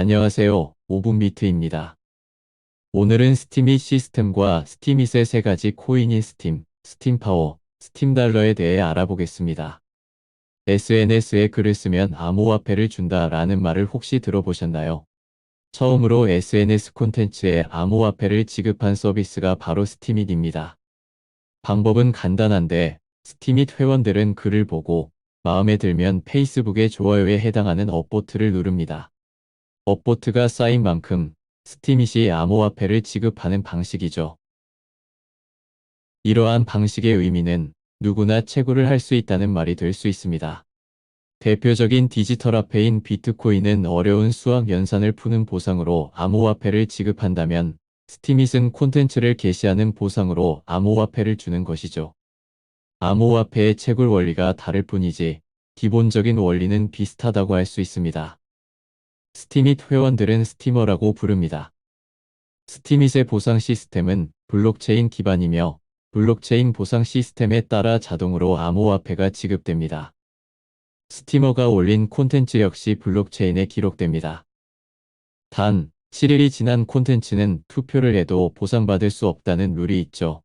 안녕하세요. 5분 비트입니다. 오늘은 스팀잇 시스템과 스팀잇의 세 가지 코인인 스팀, 스팀파워, 스팀달러에 대해 알아보겠습니다. SNS에 글을 쓰면 암호화폐를 준다 라는 말을 혹시 들어보셨나요? 처음으로 SNS 콘텐츠에 암호화폐를 지급한 서비스가 바로 스팀잇입니다. 방법은 간단한데 스팀잇 회원들은 글을 보고 마음에 들면 페이스북의 좋아요에 해당하는 업보트를 누릅니다. 업보트가 쌓인 만큼 스팀잇이 암호화폐를 지급하는 방식이죠. 이러한 방식의 의미는 누구나 채굴을 할 수 있다는 말이 될 수 있습니다. 대표적인 디지털 화폐인 비트코인은 어려운 수학 연산을 푸는 보상으로 암호화폐를 지급한다면 스팀잇은 콘텐츠를 게시하는 보상으로 암호화폐를 주는 것이죠. 암호화폐의 채굴 원리가 다를 뿐이지 기본적인 원리는 비슷하다고 할 수 있습니다. 스팀잇 회원들은 스티머라고 부릅니다. 스팀잇의 보상 시스템은 블록체인 기반이며 블록체인 보상 시스템에 따라 자동으로 암호화폐가 지급됩니다. 스티머가 올린 콘텐츠 역시 블록체인에 기록됩니다. 단, 7일이 지난 콘텐츠는 투표를 해도 보상받을 수 없다는 룰이 있죠.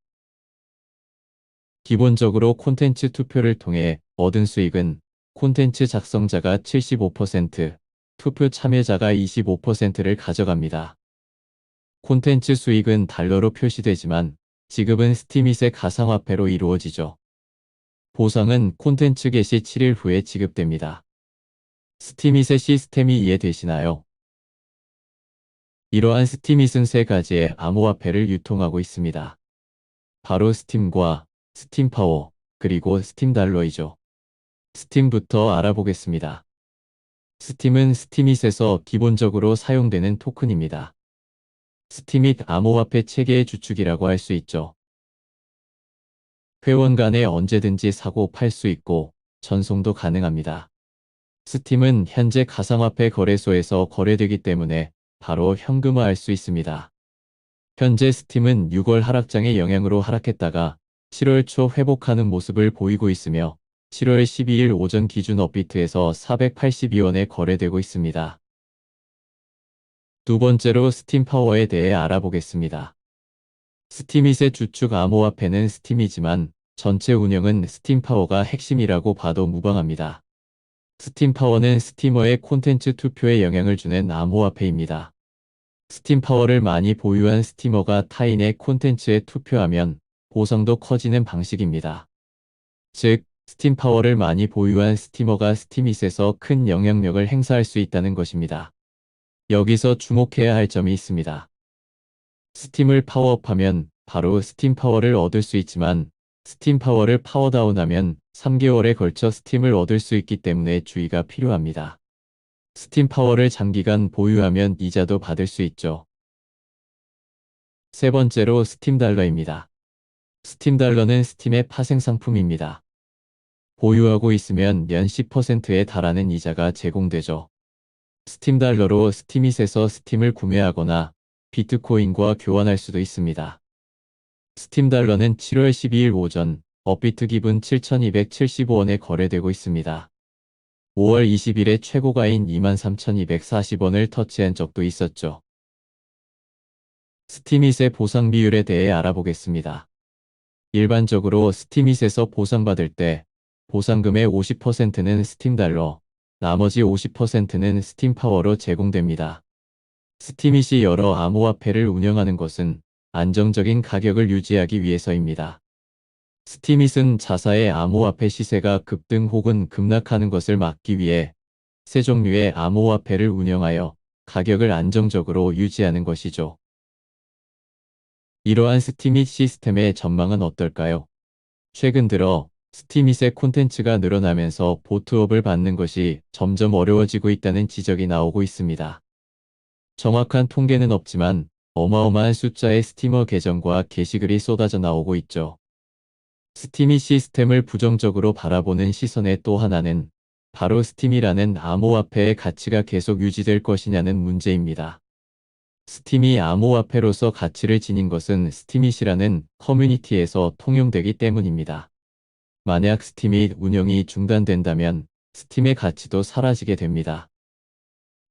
기본적으로 콘텐츠 투표를 통해 얻은 수익은 콘텐츠 작성자가 75%, 투표 참여자가 25%를 가져갑니다. 콘텐츠 수익은 달러로 표시되지만 지급은 스티밋의 가상화폐로 이루어지죠. 보상은 콘텐츠 게시 7일 후에 지급됩니다. 스티밋의 시스템이 이해되시나요? 이러한 스티밋은 세 가지의 암호화폐를 유통하고 있습니다. 바로 스팀과 스팀파워, 그리고 스팀달러이죠. 스팀부터 알아보겠습니다. 스팀은 스티밋에서 기본적으로 사용되는 토큰입니다. 스티밋 암호화폐 체계의 주축이라고 할 수 있죠. 회원 간에 언제든지 사고 팔 수 있고 전송도 가능합니다. 스팀은 현재 가상화폐 거래소에서 거래되기 때문에 바로 현금화할 수 있습니다. 현재 스팀은 6월 하락장의 영향으로 하락했다가 7월 초 회복하는 모습을 보이고 있으며 7월 12일 오전 기준 업비트에서 482원에 거래되고 있습니다. 두 번째로 스팀 파워에 대해 알아보겠습니다. 스팀잇의 주축 암호화폐는 스팀이지만 전체 운영은 스팀 파워가 핵심이라고 봐도 무방합니다. 스팀 파워는 스티머의 콘텐츠 투표에 영향을 주는 암호화폐입니다. 스팀 파워를 많이 보유한 스티머가 타인의 콘텐츠에 투표하면 보상도 커지는 방식입니다. 즉, 스팀 파워를 많이 보유한 스티머가 스팀잇에서 큰 영향력을 행사할 수 있다는 것입니다. 여기서 주목해야 할 점이 있습니다. 스팀을 파워업하면 바로 스팀 파워를 얻을 수 있지만 스팀 파워를 파워다운하면 3개월에 걸쳐 스팀을 얻을 수 있기 때문에 주의가 필요합니다. 스팀 파워를 장기간 보유하면 이자도 받을 수 있죠. 세 번째로 스팀 달러입니다. 스팀 달러는 스팀의 파생 상품입니다. 보유하고 있으면 연 10%에 달하는 이자가 제공되죠. 스팀 달러로 스팀잇에서 스팀을 구매하거나 비트코인과 교환할 수도 있습니다. 스팀 달러는 7월 12일 오전 업비트 기분 7,275원에 거래되고 있습니다. 5월 20일에 최고가인 23,240원을 터치한 적도 있었죠. 스팀잇의 보상 비율에 대해 알아보겠습니다. 일반적으로 스팀잇에서 보상받을 때 보상금의 50%는 스팀 달러, 나머지 50%는 스팀 파워로 제공됩니다. 스팀잇이 여러 암호화폐를 운영하는 것은 안정적인 가격을 유지하기 위해서입니다. 스팀잇은 자사의 암호화폐 시세가 급등 혹은 급락하는 것을 막기 위해 세 종류의 암호화폐를 운영하여 가격을 안정적으로 유지하는 것이죠. 이러한 스팀잇 시스템의 전망은 어떨까요? 최근 들어 스팀잇의 콘텐츠가 늘어나면서 보트업을 받는 것이 점점 어려워지고 있다는 지적이 나오고 있습니다. 정확한 통계는 없지만 어마어마한 숫자의 스티머 계정과 게시글이 쏟아져 나오고 있죠. 스팀잇 시스템을 부정적으로 바라보는 시선의 또 하나는 바로 스팀이라는 암호화폐의 가치가 계속 유지될 것이냐는 문제입니다. 스팀이 암호화폐로서 가치를 지닌 것은 스팀잇이라는 커뮤니티에서 통용되기 때문입니다. 만약 스팀이 운영이 중단된다면 스팀의 가치도 사라지게 됩니다.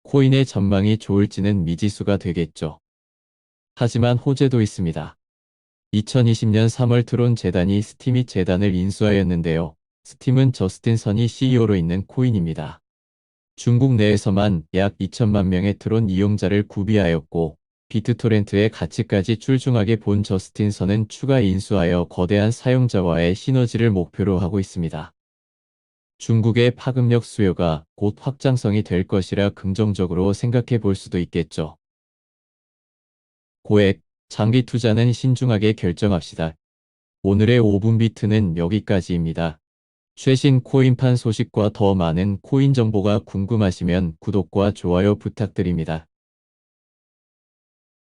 코인의 전망이 좋을지는 미지수가 되겠죠. 하지만 호재도 있습니다. 2020년 3월 트론 재단이 스팀이 재단을 인수하였는데요. 스팀은 저스틴 선이 CEO로 있는 코인입니다. 중국 내에서만 약 2천만 명의 트론 이용자를 구비하였고 비트토렌트의 가치까지 출중하게 본 저스틴 선은 추가 인수하여 거대한 사용자와의 시너지를 목표로 하고 있습니다. 중국의 파급력 수요가 곧 확장성이 될 것이라 긍정적으로 생각해 볼 수도 있겠죠. 고액, 장기 투자는 신중하게 결정합시다. 오늘의 5분 비트는 여기까지입니다. 최신 코인판 소식과 더 많은 코인 정보가 궁금하시면 구독과 좋아요 부탁드립니다.